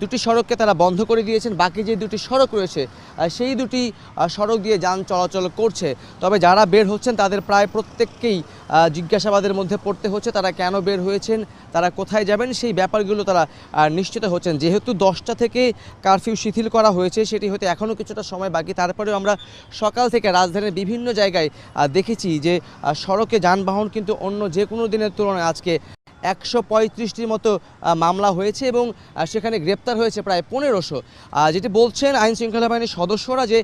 দুটি সড়ককে তারা বন্ধ করে দিয়েছেন, বাকি যে দুটি সড়ক রয়েছে সেই দুটি সড়ক দিয়ে যান চলাচল করছে। তবে যারা বের হচ্ছেন, তাদের প্রায় প্রত্যেককেই জিজ্ঞাসাবাদের মধ্যে পড়তে হচ্ছে, তারা কেন বের হয়েছেন, তারা কোথায় যাবেন, সেই ব্যাপারগুলো তারা নিশ্চিত হচ্ছেন। যেহেতু দশটা থেকে কারফিউ শিথিল করা হয়েছে, সেটি হতে এখনও কিছুটা সময় বাকি। তারপরেও আমরা সকাল থেকে রাজধানীর বিভিন্ন জায়গায় দেখেছি যে সড়কে যানবাহন কিন্তু অন্য যে কোনো দিনের তুলনায় আজকে একশো পঁয়ত্রিশটির মতো মামলা হয়েছে এবং সেখানে গ্রেপ্তার হয়েছে প্রায় পনেরোশো। যেটি বলছেন আইন শৃঙ্খলা বাহিনীর সদস্যরা যে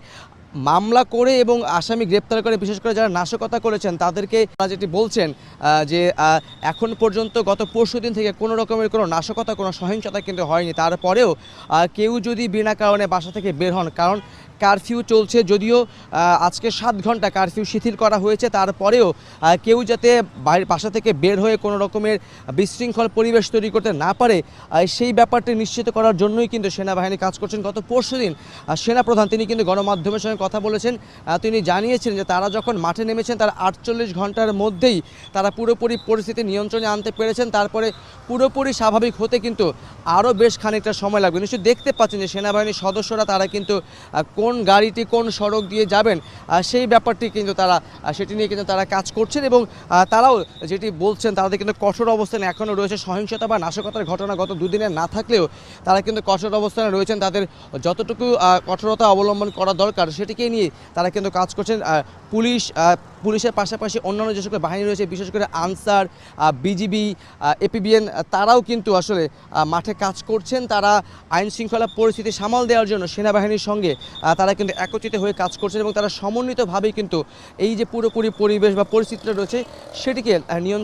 মামলা করে এবং আসামি গ্রেপ্তার করে, বিশেষ করে যারা নাশকতা করেছেন, তাদেরকে তারা যেটি বলছেন যে এখন পর্যন্ত গত পরশু দিন থেকে কোনো রকমের কোনো নাশকতা, কোনো সহিংসতা কিন্তু হয়নি। তারপরেও কেউ যদি বিনা কারণে বাসা থেকে বের হন, কারণ কারফিউ চলছে যদিও আজকে সাত ঘণ্টা কারফিউ শিথিল করা হয়েছে। তারপরেও কেউ যাতে বাসা থেকে বের হয়ে কোনো রকমের বিশৃঙ্খল পরিবেশ তৈরি করতে না পারে সেই ব্যাপারটি নিশ্চিত করার জন্যই কিন্তু সেনাবাহিনী কাজ করছেন। গত পরশুদিন আহ, সেনাপ্রধান তিনি কিন্তু গণমাধ্যমের সঙ্গে কথা বলেছেন। তিনি জানিয়েছিলেন যে তারা যখন মাঠে নেমেছেন তার আটচল্লিশ ঘণ্টার মধ্যেই তারা পুরোপুরি পরিস্থিতি নিয়ন্ত্রণে আনতে পেরেছেন। তারপরে পুরোপুরি স্বাভাবিক হতে কিন্তু আরও বেশ খানিকটা সময় লাগবে। নিশ্চয়ই দেখতে পাচ্ছেন যে সেনাবাহিনীর সদস্যরা তারা কিন্তু আহ, কোন গাড়িটি কোন সড়ক দিয়ে যাবেন সেই ব্যাপারটি কিন্তু তারা সেটি নিয়ে কিন্তু তারা কাজ করছেন এবং তারাও যেটি বলছেন, তাদের কিন্তু কঠোর অবস্থানে এখনও রয়েছে সহিংসতা বা নাশকতার ঘটনা গত দুদিনে না থাকলেও তারা কিন্তু কঠোর অবস্থানে রয়েছেন। তাদের যতটুকু কঠোরতা অবলম্বন করা দরকার, সেটিকে নিয়ে তারা কিন্তু কাজ করছেন। পুলিশ পুলিশের পাশাপাশি অন্যান্য যে সকল বাহিনী রয়েছে, বিশেষ করে আনসার বিজিবি এপিবিএন তারাও কিন্তু আসলে মাঠে কাজ করছেন। তারা আইন শৃঙ্খলা পরিস্থিতি সামাল দেওয়ার জন্য সেনাবাহিনীর সঙ্গে তারা কিন্তু একত্রিত হয়ে কাজ করছেন এবং তারা সমন্বিতভাবেই কিন্তু এই যে পুরোপুরি পরিবেশ বা পরিস্থিতিটা রয়েছে, সেটিকে নিয়ন্ত্রণ